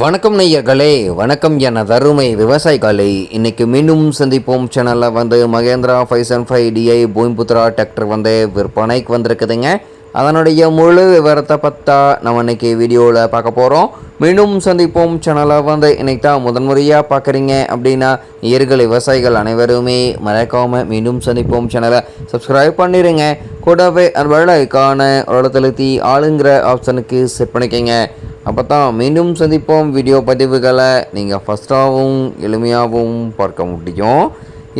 வணக்கம் நெய்யர்களே வணக்கம் என தருமை விவசாயிகளே. இன்னைக்கு மீண்டும் சந்திப்போம். சேனலில் வந்து Mahindra five seven five DI Bhoomiputra tractor வந்து விற்பனைக்கு வந்திருக்குதுங்க. அதனுடைய முழு விவரத்தை பார்த்தா நம்ம இன்னைக்கு வீடியோவில் பார்க்க போகிறோம் மீண்டும் சந்திப்போம். சேனலை வந்து இன்னைக்கு தான் முதன்முறையாக பார்க்குறீங்க அப்படின்னா இயற்கை விவசாயிகள் அனைவருமே மறக்காமல் மீண்டும் சந்திப்போம். சேனலை சப்ஸ்கிரைப் பண்ணிடுங்க கூடவே அந்த ஒரு உலகத்தழுத்தி ஆளுங்கிற ஆப்ஷனுக்கு செட் பண்ணிக்கங்க. அப்போ தான் மீண்டும் சந்திப்போம். வீடியோ பதிவுகளை நீங்கள் ஃபஸ்ட்டாகவும் எளிமையாகவும் பார்க்க முடியும்.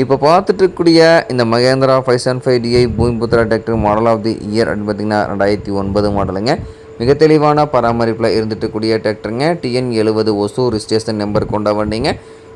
இப்போ பார்த்துட்டு இருக்கக்கூடிய இந்த Mahindra five seven five DI Bhoomiputra tractor model of the year அப்படின்னு பார்த்தீங்கன்னா ரெண்டாயிரத்தி ஒன்பது மாடலுங்க. மிக தெளிவான பராமரிப்பில் இருந்துட்டு இருக்கக்கூடிய டிராக்டருங்க டிஎன் எழுபது ஒசூர் ஸ்டேஷன் நம்பர் கொண்ட வண்டிங்க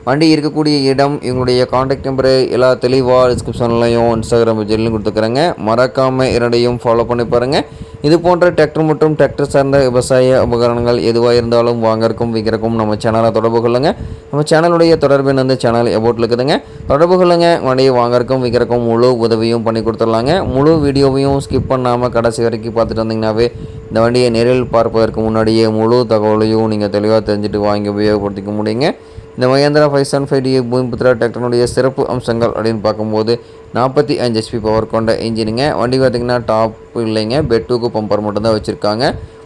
வண்டி இருக்கக்கூடிய இடம் இவங்களுடைய காண்டாக்ட் நம்பரு எல்லா தெளிவாக டிஸ்கிரிப்ஷன்லையும் இன்ஸ்டாகிராம் பேஜ்லையும் கொடுத்துக்கிறேங்க. மறக்காமல் இரண்டையும் ஃபாலோ பண்ணி பாருங்கள் இது போன்ற டிராக்டர் மற்றும் டிராக்டர் சார்ந்த விவசாய உபகரணங்கள் எதுவாக இருந்தாலும் வாங்கறக்கும் விற்கிறக்கும் நம்ம சேனலை தொடர்பு கொள்ளுங்க. நம்ம சேனலுடைய தொடர்பின் வந்து சேனல் எபோட்டில் இருக்குதுங்க. தொடர்பு கொள்ளுங்க. வண்டியை வாங்கறக்கும் விற்கிறக்கும் முழு உதவியும் பண்ணி கொடுத்துடலாங்க. முழு வீடியோவையும் ஸ்கிப் பண்ணாமல் கடைசி வரைக்கும் பார்த்துட்டு வந்தீங்கன்னாவே இந்த வண்டியை நேரில் பார்ப்பதற்கு முன்னாடியே முழு தகவலையும் நீங்கள் தெளிவாக தெரிஞ்சுட்டு வாங்கி உபயோகப்படுத்திக்க முடியுங்க. இந்த Mahindra five seven five DA Bhoomiputra டிராக்டருடைய சிறப்பு அம்சங்கள் அப்படின்னு பார்க்கும்போது நாற்பத்தி அஞ்சு ஹெச்பி பவர் கொண்ட இன்ஜினுங்க. வண்டி பார்த்திங்கன்னா டாப் இல்லைங்க. பெட் டூக்கு பம்பர் மட்டும்தான் வச்சுருக்காங்க.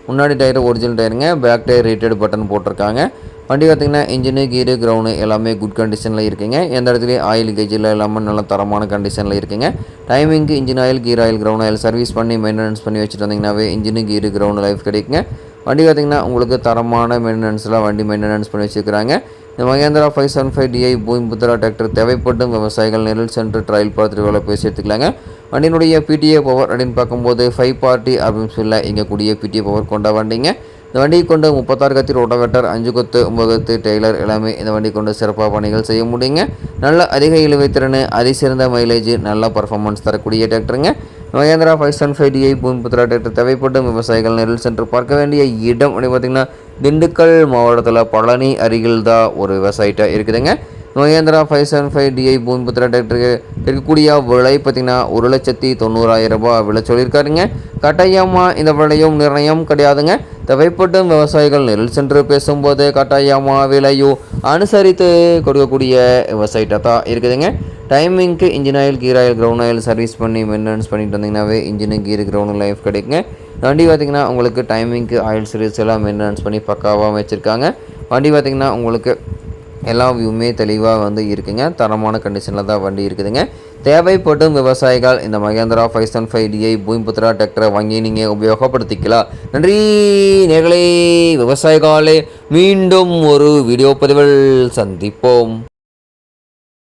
முன்னாடி டயர் ஒரிஜினல் டயருங்க பேக் டயர் ரேட்டட் பட்டன் போட்டிருக்காங்க. வண்டி பார்த்திங்கன்னா இன்ஜினு கீரு கிரவுண்டு எல்லாமே குட் கண்டிஷனில் இருக்குங்க. எந்த இடத்துலையும் ஆயில் கேஜில் எல்லாமே நல்ல தரமான கண்டிஷனில் இருக்குங்க. டைமிங்க்கு engine oil gear oil ground oil service பண்ணி மெயின்டெனன்ஸ் பண்ணி வச்சுட்டு வந்தீங்கன்னாவே இன்ஜினு கீரு கிரவுண்டு லைஃப் கிடைக்குங்க. வண்டி பார்த்திங்கன்னா உங்களுக்கு தரமான மெயின்டெனன்ஸில் வண்டி மெயின்டெனன்ஸ் பண்ணி வச்சுருக்கிறாங்க. இந்த Mahindra five seven five DI Bhoomiputra tractor தேவைப்படும் விவசாயிகள் நேரில் சென்று ட்ரையல் பார்த்துட்டு வேலை பேசி எடுத்துக்கலாங்க வண்டியினுடைய பிடிஏ பவர் அப்படின்னு பார்க்கும்போது ஃபைவ் பார்ட்டி அப்படின்னு சொல்ல இங்கே கூடிய பிடிஏ பவர் கொண்ட வண்டிங்க. இந்த வண்டியை கொண்டு முப்பத்தாறு கத்தி ரோட்டோவேட்டர் அஞ்சு கொத்து ஒம்பது கொத்து டெய்லர் எல்லாமே இந்த வண்டி கொண்டு சிறப்பாக பணிகள் செய்ய முடியுங்க. நல்ல அதிக இழுவை திறன் அதிசிறந்த மைலேஜ் நல்ல பர்ஃபார்மன்ஸ் தரக்கூடிய டிராக்டருங்க Mahindra five seven five DI Bhoomiputra tractor தேவைப்படும் விவசாயிகள் நேரில் சென்று பார்க்க வேண்டிய இடம் அப்படின்னு பார்த்தீங்கன்னா திண்டுக்கல் மாவட்டத்தில் பழனி அருகில் தான் ஒரு விவசாயிட்ட இருக்குதுங்க. Mahindra five seven five DI Bhoomiputra டிராக்டருக்கு இருக்கக்கூடிய விலை பார்த்திங்கன்னா ஒரு லட்சத்தி தொண்ணூறாயிரம் ரூபாய் விலை சொல்லியிருக்காருங்க. கட்டாயமாக இந்த விலையும் நிர்ணயம் கிடையாதுங்க. தேவைப்படும் விவசாயிகள் நெல் சென்று பேசும்போது கட்டாயமாக விலையோ அனுசரித்து கொடுக்கக்கூடிய விவசாயிட்ட தான் இருக்குதுங்க. டைமிங்க்கு engine oil gear oil ground oil service பண்ணி மெயின்டெனன்ஸ் பண்ணிட்டு வந்தீங்கன்னாவே இன்ஜினு கீர் கிரவுண்ட் லைஃப் கிடைக்குங்க. வண்டி பார்த்திங்கன்னா உங்களுக்கு டைமிங்க்கு ஆயில் சர்வீஸ் எல்லாம் மெயின்டெனன்ஸ் பண்ணி பக்காவாக வச்சுருக்காங்க. வண்டி பார்த்திங்கன்னா உங்களுக்கு எல்லா வியூமே தெளிவாக வந்து இருக்குங்க. தரமான கண்டிஷனில் தான் வண்டி இருக்குதுங்க. தேவைப்படும் விவசாயிகள் இந்த Mahindra five seven five DI Bhoomiputra டிராக்டரை வாங்கி நீங்கள் உபயோகப்படுத்திக்கலாம். நன்றி நேர்களே விவசாயிகளே மீண்டும் ஒரு வீடியோ பதிவில் சந்திப்போம்.